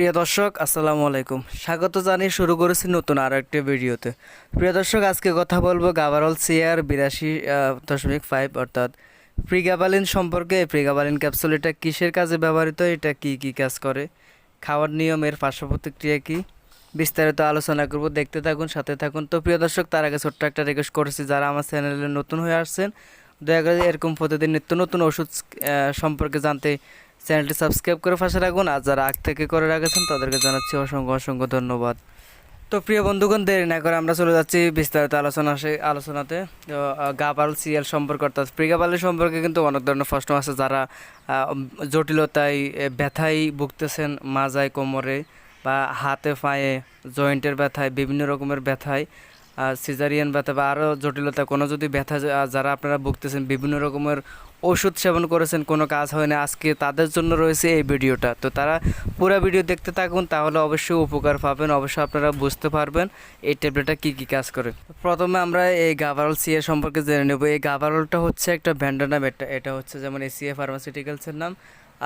প্রিয় দর্শক, আসসালামু আলাইকুম। স্বাগত জানিয়ে শুরু করেছি নতুন আরও একটি ভিডিওতে। প্রিয় দর্শক, আজকে কথা বলব গাবারল সিআর বিরাশি দশমিক ফাইভ অর্থাৎ প্রিগাবালিন সম্পর্কে। প্রিগাবালিন ক্যাপসুল এটা কিসের কাজে ব্যবহৃত? এটা কি কি কাজ করে? খাওয়ার নিয়মের পার্শ্ব প্রতিক্রিয়া কী? বিস্তারিত আলোচনা করব। দেখতে থাকুন, সাথে থাকুন। তো প্রিয় দর্শক, তার আগে ছোট্ট একটা রিকোয়েস্ট করেছি, যারা আমার চ্যানেলে নতুন হয়ে আসছেন, দয়া করে এরকম প্রতিদিন নিত্য নতুন ওষুধ সম্পর্কে জানতে চ্যানেলটি সাবস্ক্রাইব করে পাশে রাখুন, আর যারা আগ থেকে করে রাখেছেন তাদেরকে জানাচ্ছি অসংখ্য অসংখ্য ধন্যবাদ। তো প্রিয় বন্ধুগণ, দেরি না করে আমরা চলে যাচ্ছি বিস্তারিত আলোচনা সে আলোচনাতে। গাবাল সিএল সম্পর্কে, অর্থাৎ প্রিগাবালের সম্পর্কে কিন্তু অনেক ধরনের প্রশ্ন আছে যারা জটিলতায় ব্যথায় ভুগতেছেন মাজায়, কোমরে বা হাতে, পায়ে, জয়েন্টের ব্যথায়, বিভিন্ন রকমের ব্যথায় সিজারিয়ান ব্যথা বা আরও জটিলতা। কোনো যদি ব্যথা যারা আপনারা ভুগতেছেন বিভিন্ন রকমের ওষুধ সেবন করেছেন, কোনো কাজ হয় না। আজকে তাদের জন্য রয়েছে এই ভিডিওটা। তো তারা পুরো ভিডিও দেখতে থাকুন, তাহলে অবশ্যই উপকার পাবেন। অবশ্যই আপনারা বুঝতে পারবেন এই ট্যাবলেটটা কী কী কাজ করে। প্রথমে আমরা এই গাভারল সিএ সম্পর্কে জেনে নেব। এই গাভারলটা হচ্ছে একটা ভ্যান্ডানাম নাম এটা এটা হচ্ছে যেমন এসিএ ফার্মাসিউটিক্যালসের নাম।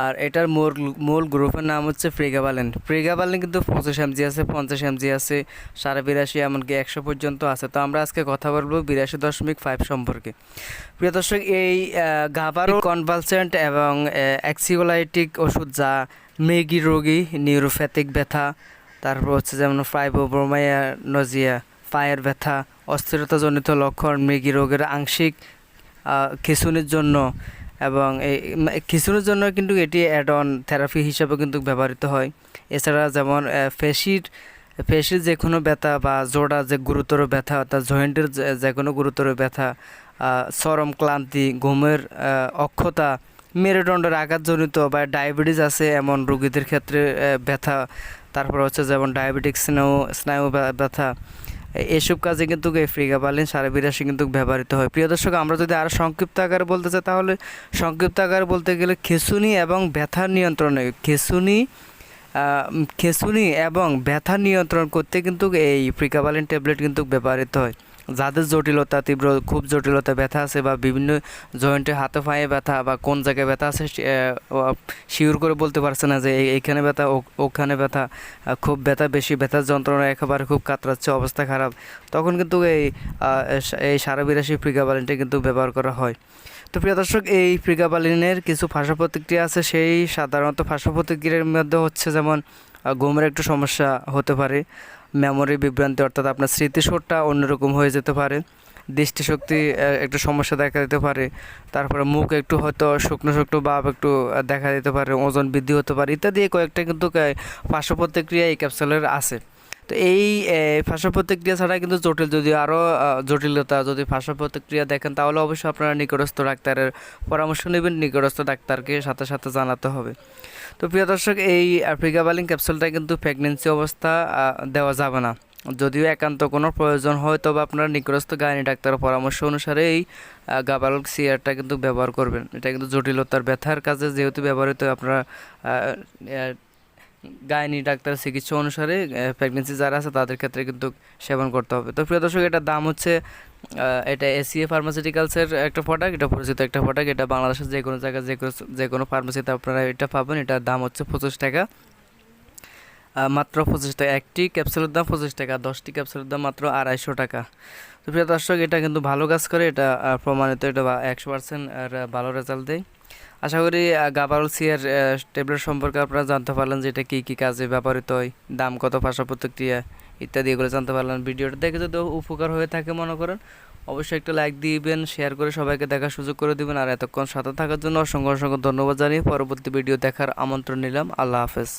আর এটার মূল মূল গ্রুপের নাম হচ্ছে ফ্রিগাবালেন ফ্রিগাবালেন কিন্তু পঁচিশ এমজি আছে, পঞ্চাশ এমজি আছে, সাড়ে বিরাশি এমনকি একশো পর্যন্ত আছে। তো আমরা আজকে কথা বলব বিরাশি দশমিক ফাইভ সম্পর্কে। প্রিয় দর্শক, এই গাভারো কনভালসেন্ট এবং অ্যাক্সিওলাইটিক ওষুধ যা মেগি রোগী নিউরোপ্যাথিক ব্যথা, তারপর হচ্ছে যেমন ফাইবোব্রোমাইয়া নজিয়া পায়ের ব্যথা, অস্থিরতাজনিত লক্ষণ, মৃগী রোগের আংশিক খিঁচুনির জন্য এবং এই খিঁচুনির জন্য কিন্তু এটি অ্যাড অন থেরাপি হিসাবে কিন্তু ব্যবহৃত হয়। এছাড়া যেমন ফেসির ফেসির যে কোনো ব্যথা বা জোড়া যে গুরুতর ব্যথা অর্থাৎ জয়েন্টের যে- কোনো গুরুতর ব্যথা চরম ক্লান্তি, ঘুমের অক্ষতা, মেরুদণ্ডের আঘাতজনিত বা ডায়াবেটিস আছে এমন রোগীদের ক্ষেত্রে ব্যথা। তারপর হচ্ছে যেমন ডায়াবেটিক স্নায়ু স্নায়ু ব্যথা। এসব কাজে কিন্তু এই ফ্রিগাবালিন সারা বিরাশি কিন্তু ব্যবহৃত হয়। প্রিয় দর্শক, আমরা যদি আরও সংক্ষিপ্ত আকারে বলতে চাই, তাহলে সংক্ষিপ্ত আকারে বলতে গেলে খেসুনি এবং ব্যথার নিয়ন্ত্রণে খেসুনি খেসুনি এবং ব্যথা নিয়ন্ত্রণ করতে কিন্তু এই ফ্রিকাবালিন ট্যাবলেট কিন্তু ব্যবহৃত হয়। যাদের জটিলতা, তীব্র, খুব জটিলতা ব্যথা আছে বা বিভিন্ন জয়েন্টে হাতে পায়ে ব্যথা বা কোন জায়গায় ব্যথা আছে শিওর করে বলতে পারছে না যে এইখানে ব্যথা ওখানে ব্যথা খুব ব্যথা বেশি, ব্যথার যন্ত্রণা একেবারে খুব কাতরাচ্ছে, অবস্থা খারাপ। তখন কিন্তু এই এই সারা বিরাশি কিন্তু ব্যবহার করা হয়। তো প্রিয় দর্শক, এই ফ্রিগাবালিনের কিছু ভাষা প্রতিক্রিয়া আছে। সেই সাধারণত ভাষা প্রতিক্রিয়ার মধ্যে হচ্ছে যেমন ঘুমের একটু সমস্যা হতে পারে মেমোরি বিভ্রান্তি অর্থাৎ আপনার স্মৃতিশোরটা অন্যরকম হয়ে যেতে পারে, দৃষ্টিশক্তি একটু সমস্যা দেখা দিতে পারে, তারপরে মুখ একটু হয়তো শুকনো শুকনো ভাব একটু দেখা দিতে পারে, ওজন বৃদ্ধি হতে পারে, ইত্যাদি কয়েকটা কিন্তু পার্শ্ব প্রতিক্রিয়া এই ক্যাপসুলের আছে। তো এই ফাঁসা প্রতিক্রিয়া ছাড়া কিন্তু জটিল, যদি আরও জটিলতা যদি ভাষা প্রতিক্রিয়া দেখেন, তাহলে অবশ্যই আপনারা নিকটস্থ ডাক্তারের পরামর্শ নেবেন, নিকটস্থ ডাক্তারকে সাথে সাথে জানাতে হবে। তো প্রিয় দর্শক, এই ফ্রিগাবালিং ক্যাপসুলটা কিন্তু প্রেগনেন্সি অবস্থা দেওয়া যাবে না। যদিও একান্ত কোনো প্রয়োজন হয় তবে আপনারা নিকটস্থ গাইনি ডাক্তারের পরামর্শ অনুসারে এই গাবাল সিয়ারটা কিন্তু ব্যবহার করবেন। এটা কিন্তু জটিলতার ব্যথার কাজে যেহেতু ব্যবহৃত, আপনারা গাইনি ডাক্তার চিকিৎসা অনুসারে প্রেগনেন্সি যারা আছে তাদের ক্ষেত্রে কিন্তু সেবন করতে হবে। তো প্রিয় দর্শক, এটার দাম হচ্ছে এটা এসিএ ফার্মাসিউটিক্যালসের একটা প্রোডাক্ট এটা পরিচিত একটা প্রোডাক্ট এটা বাংলাদেশের যে কোনো জায়গায় যে কোনো যে কোনো ফার্মাসিতে আপনারা এটা পাবেন। এটার দাম হচ্ছে পঁচিশ টাকা। মাত্র পঁচিশ টাকা, একটি ক্যাপসুলের দাম পঁচিশ টাকা, দশটি ক্যাপসুলের দাম মাত্র আড়াইশো টাকা। তো প্রিয় দর্শক, এটা কিন্তু ভালো কাজ করে, এটা প্রমাণিত, এটা একশো পার্সেন্ট ভালো রেজাল্ট দেয়। আশা করি গাবারল সিয়ার ট্যাবলেট সম্পর্কে আপনারা জানতে পারলেন যে এটা কী কী কাজে ব্যবহৃত হয়, দাম কত, ভাষা প্রতিক্রিয়া ইত্যাদি এগুলো জানতে পারলেন। ভিডিওটা দেখে যদি উপকার হয়ে থাকে মনে করেন, অবশ্যই একটা লাইক দিবেন শেয়ার করে সবাইকে দেখার সুযোগ করে দিবেন। আর এতক্ষণ সাথে থাকার জন্য অসংখ্য অসংখ্য ধন্যবাদ জানিয়ে পরবর্তী ভিডিও দেখার আমন্ত্রণ নিলাম। আল্লাহ হাফেজ।